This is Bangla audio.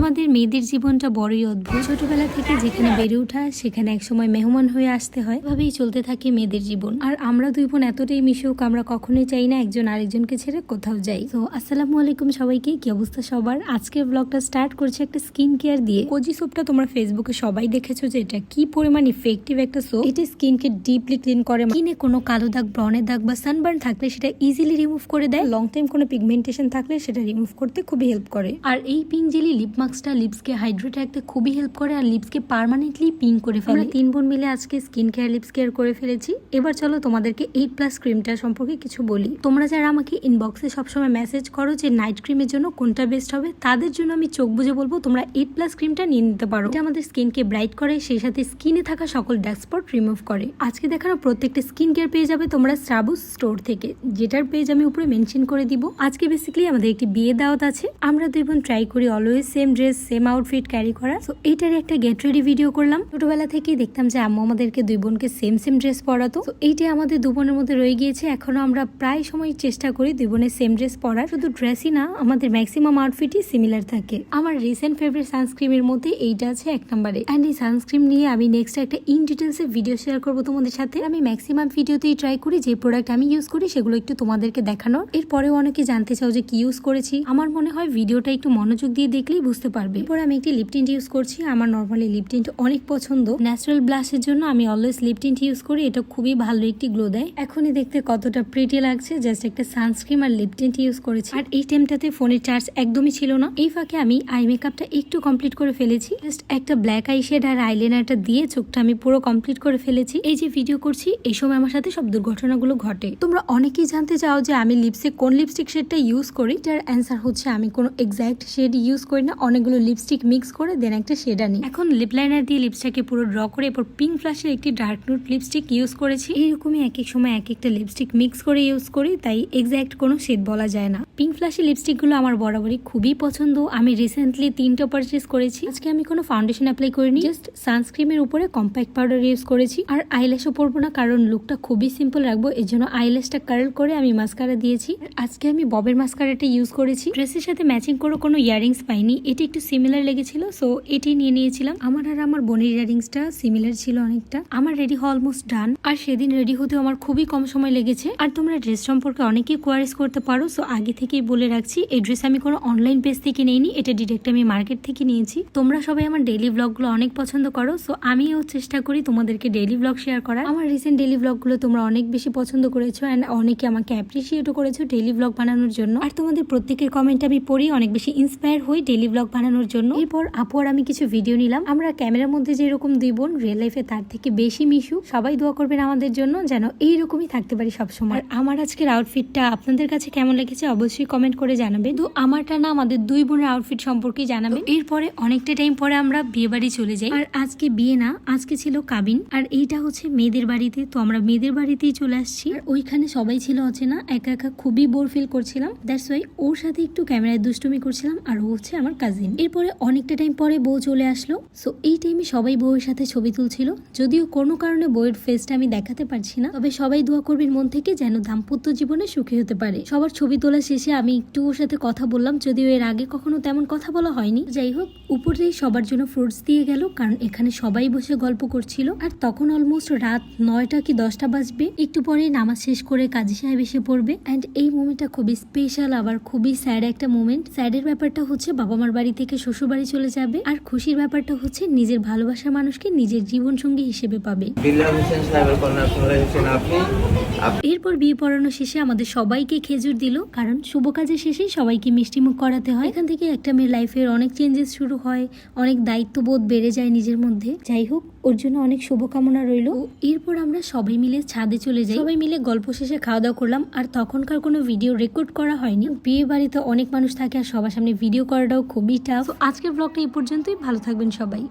আমাদের মেয়েদের জীবনটা বড়ই অদ্ভুত। ছোটবেলা থেকে যেখানে বেড়ে ওঠা, সেখানে একসময় মেহমান হয়ে আসতে হয়। এভাবেই চলতে থাকে মেয়েদের জীবন। আর আমরা দুই বোন এতটাই মিশুক, আমরা কখনোই চাই না একজন আরেকজনকে ছেড়ে কোথাও যাই। তো আসসালামু আলাইকুম সবাইকে, কি অবস্থা সবার? আজকের ব্লগটা স্টার্ট করছে একটা স্কিন কেয়ার দিয়ে। কোজি সোপটা তোমরা ফেসবুকে সবাই দেখেছ যে এটা কি পরিমাণ ইফেক্টিভ একটা সোপ এটি স্কিনকে ডিপলি ক্লিন করে। স্কিনে কোনো কালো দাগ ব্রনের দাগ বা সানবার্ন থাকলে সেটা ইজিলি রিমুভ করে দেয়। লং টাইম কোনো পিগমেন্টেশন থাকলে সেটা রিমুভ করতে খুবই হেল্প করে। আর এই পিঙ্ক জেলি লিপ মাস্কটা লিপসকে হাইড্রেট রাখতে খুবই হেল্প করে আর লিপসকে পার্মানেন্টলি পিঙ্ক করে ফেলে। তিন বোন মিলে আজকে স্কিন কেয়ার লিপস কেয়ার করে ফেলেছি। এবার চলো তোমাদেরকে এইট প্লাস ক্রিমটা সম্পর্কে কিছু বলি। তোমরা যারা আমাকে ইনবক্সে সবসময় মেসেজ করো যে নাইট ক্রিমের জন্য কোনটা বেস্ট হবে, তাদের জন্য আমি চোখ বুঝে বলব তোমরা এইট প্লাস ক্রিমটা নিয়ে নিতে পারো। এটা আমাদের স্কিনকে ব্রাইট করে, সেই সাথে স্কিনে থাকা সকল ডার্ক স্পট রিমুভ করে। আজকে দেখানো প্রত্যেকটা স্কিন কেয়ার পেয়ে যাবে তোমরা শ্রাবুস স্টোর থেকে, যেটার পেজ আমি উপরে মেনশন করে দিব। আজকে বেসিক্যালি আমাদের একটি বিয়ে দাওয়াত আছে। আমরা দুই বোন ট্রাই করি always same dress same outfit carry করা। তো এইটার একটা গেট রেডি ভিডিও করলাম। ছোটবেলা থেকেই দেখতাম যে আম্মু আমাদেরকে দুই বোনকে সেম সেম ড্রেস পরাতো। তো এইটা আমাদের দু বোনের মধ্যে রয়ে গিয়েছে। এখনও আমরা প্রায় সময় চেষ্টা করি দুই বোনের সেম ড্রেস পরার। শুধু ড্রেসই না, আমাদের ম্যাক্সিমাম আউটফিটই সিমিলার থাকে। আমার রিসেন্ট ফেভারিট সানস্ক্রিমের মধ্যে এইটা আছে এক নম্বরে। অ্যান্ড এই সানস্ক্রিম নিয়ে আমি নেক্সট একটা ইন ডিটেলসে ভিডিও শেয়ার করব তোমাদের সাথে। আমি ম্যাক্সিমাম ভিডিওতেই ট্রাই করি, যে প্রোডাক্ট আমি ইউজ করি, সেগুলো একটু তোমাদেরকে দেখানোর। এরপরেও অনেকে জানতে চাও যে কি ইউজ করেছি। আমার মনে হয় ভিডিওটা একটু মনোযোগ দিয়ে দেখলেই বুঝতে পারবে। এরপর আমি একটি লিপ টিন্ট ইউজ করছি। আমার নর্মালি লিপ টিন্ট অনেক পছন্দ। ন্যাচারাল ব্লাশের জন্য আমি অলওয়েজ লিপ টিন্ট ইউজ করি। এটা খুবই ভালো একটি গ্লো দেয়। এখনই দেখতে কতটা প্রিটি লাগছে। জাস্ট একটা সানস্ক্রিম আর লিপ টিন্ট ইউজ করেছি। আর এই টাইমটাতে ফোনের চার্জ একদমই ছিল না। এই ফাঁকে আমি আই মেকআপটা একটু কমপ্লিট করে ফেলেছি। জাস্ট একটা ব্ল্যাক আই শেড আর আইলাইনারটা দিয়ে চোখটা আমি পুরো কমপ্লিট করে ফেলেছি। এই যে ভিডিও করছি, এই সময় আমার সাথে সব দুর্ঘটনাগুলো ঘটে। তোমরা অনেকেই জানতে চাও যে আমি লিপসে কোন লিপস্টিক শেডটা ইউজ করি? যার অ্যান্সার হচ্ছে আমি কোনো এক্সাক্ট শেড ইউজ করি না। অনেকগুলো লিপস্টিক মিক্স করে দেন একটা শেডা নিই। এখন লিপ লাইনার দিয়ে লিপস্টিককে পুরো ড্র করে এরপর পিঙ্ক ফ্লাশের একটি ডার্ক নুট লিপস্টিক ইউজ করেছি। এইরকমই এক এক সময় এক একটা লিপস্টিক মিক্স করে ইউজ করি, তাই এক্স্যাক্ট কোনো শেড বলা যায় না। পিঙ্ক ফ্লাশের লিপস্টিকগুলো আমার বরাবরই খুবই পছন্দ। আমি রিসেন্টলি তিনটা পারচেস করেছি। আজকে আমি কোনো ফাউন্ডেশন অ্যাপ্লাই করিনি। জাস্ট সানস্ক্রিমের উপরে কম্প্যাক্ট পাউডার ইউজ করেছি। আর আইল্যাশও পরবো না, কারণ লুকটা খুবই সিম্পল রাখব। এই জন্য আইল্যাশটা কার্ল করে আমি মাস্কারা দিয়েছি। আজকে আমি ববের মাস্কারাটা ইউজ করেছি। ড্রেসের সাথে ম্যাচিং করে কোনো ইয়ারিংস পাইনি। এটি একটু সিমিলার লেগেছিল সো এটি নিয়ে নিয়েছিলাম। আমার আর আমার বোনের ইয়ারিংসটা সিমিলার ছিল অনেকটা। আমার রেডি হওয়া অলমোস্ট ডান আর সেদিন রেডি হতে আমার খুবই কম সময় লেগেছে। আর তোমরা ড্রেস সম্পর্কে অনেকেই কোয়ারিজ করতে পারো সো আগে থেকেই বলে রাখছি, এই ড্রেস আমি কোনো অনলাইন পেজ থেকে নেইনি, এটা ডিরেক্ট আমি মার্কেট থেকে নিয়েছি। তোমরা সবাই আমার ডেইলি ব্লগগুলো অনেক পছন্দ করো সো আমিও চেষ্টা করি তোমাদেরকে ডেইলি ব্লগ শেয়ার করার। আমার রিসেন্ট ডেলি ব্লগগুলো তোমরা অনেক বেশি পছন্দ করেছ অ্যান্ড অনেকে আমাকে অ্যাপ্রিসিয়েটও করেছ ডেইলি ব্লগ বানানোর জন্য। আর তোমাদের প্রত্যেকের কমেন্ট আমি পড়ি, অনেক বেশি ইন্সপায়ার হই ডেলি ব্লগ বানানোর জন্য। এরপর আপু আর আমি কিছু ভিডিও নিলাম। আমরা ক্যামেরার মধ্যে যেরকম দুই বোন রিয়েল লাইফে তার থেকে বেশি মিশু। সবাই দোয়া করবেন আমাদের জন্য যেন এইরকমই থাকতে পারি সবসময়। আমার আজকের আউটফিটটা আপনাদের কাছে কেমন লেগেছে অবশ্যই কমেন্ট করে জানাবে। তো আমারটা না আমাদের দুই বোনের আউটফিট সম্পর্কে জানাবে। এরপরে অনেকটা টাইম পরে আমরা বিয়ে বাড়ি চলে যাই। আর আজকে বিয়ে না আজকে ছিল কাবিন। আর এইটা হচ্ছে মেয়েদের বাড়িতে তো আমরা মেয়েদের বাড়িতেই চলে আসছি। আর ওইখানে সবাই ছিল অচেনা একা একা খুবই বোর ফিল করছিলাম। দ্যাটস ওয়াই ওর সাথে একটু ক্যামেরায় দুষ্টুমি করছিলাম আর ও হচ্ছে আমার কাজিন এরপরে অনেকটা টাইম পরে বউ চলে আসলো। সো এই টাইমে সবাই বউয়ের সাথে ছবি তুলছিল। যদিও কোনো কারণে বউয়ের ফেসটা আমি দেখাতে পারছি না। তবে সবাই দোয়া করবেন মন থেকে যেন দাম্পত্য জীবনে সুখী হতে পারে। সবার ছবি তোলা শেষে আমি একটু ওর সাথে কথা বললাম যদিও এর আগে কখনো তেমন কথা বলা হয়নি। যাই হোক উপরেই সবার জন্য ফ্রুটস দিয়ে গেল কারণ এখানে সবাই বসে গল্প করছিল। আর তখন অলমোস্ট রাত নয়টা কি দশটা বাজবে একটু পরে নামাজ শেষ করে কাজী সাহেব এসে পড়বে। অ্যান্ড এই মোমেন্টটা খুবই স্পেশাল আবার খুবই স্যাড একটা মোমেন্ট স্যাডের ব্যাপারটা হচ্ছে বাবা মার বাড়ি থেকে শ্বশুর বাড়ি চলে যাবে আর খুশির ব্যাপারটা হচ্ছে নিজের ভালোবাসার মানুষকে নিজের জীবন সঙ্গী হিসেবে পাবে এরপর বিয়ে পড়ানো শেষে আমাদের সবাইকে খেজুর দিল কারণ শুভ কাজের শেষেই সবাইকে মিষ্টিমুখ করাতে হয়। এখান থেকে একটা মেয়ের লাইফের অনেক চেঞ্জেস শুরু হয়, অনেক দায়িত্ববোধ বেড়ে যায় নিজের মধ্যে। যাই হোক, ওর জন্য অনেক শুভকামনা রইল। এরপর আমরা সবাই মিলে ছাদে চলে যাই। সবাই মিলে গল্প শেষে খাওয়া দাওয়া করলাম, আর তখনকার কোনো ভিডিও রেকর্ড করা হয়নি। বিয়ে বাড়িতে অনেক মানুষ থাকে আর সবার সামনে ভিডিও করাটাও খুবই টাফ আজকের ব্লগটা এই পর্যন্তই, ভালো থাকবেন সবাই।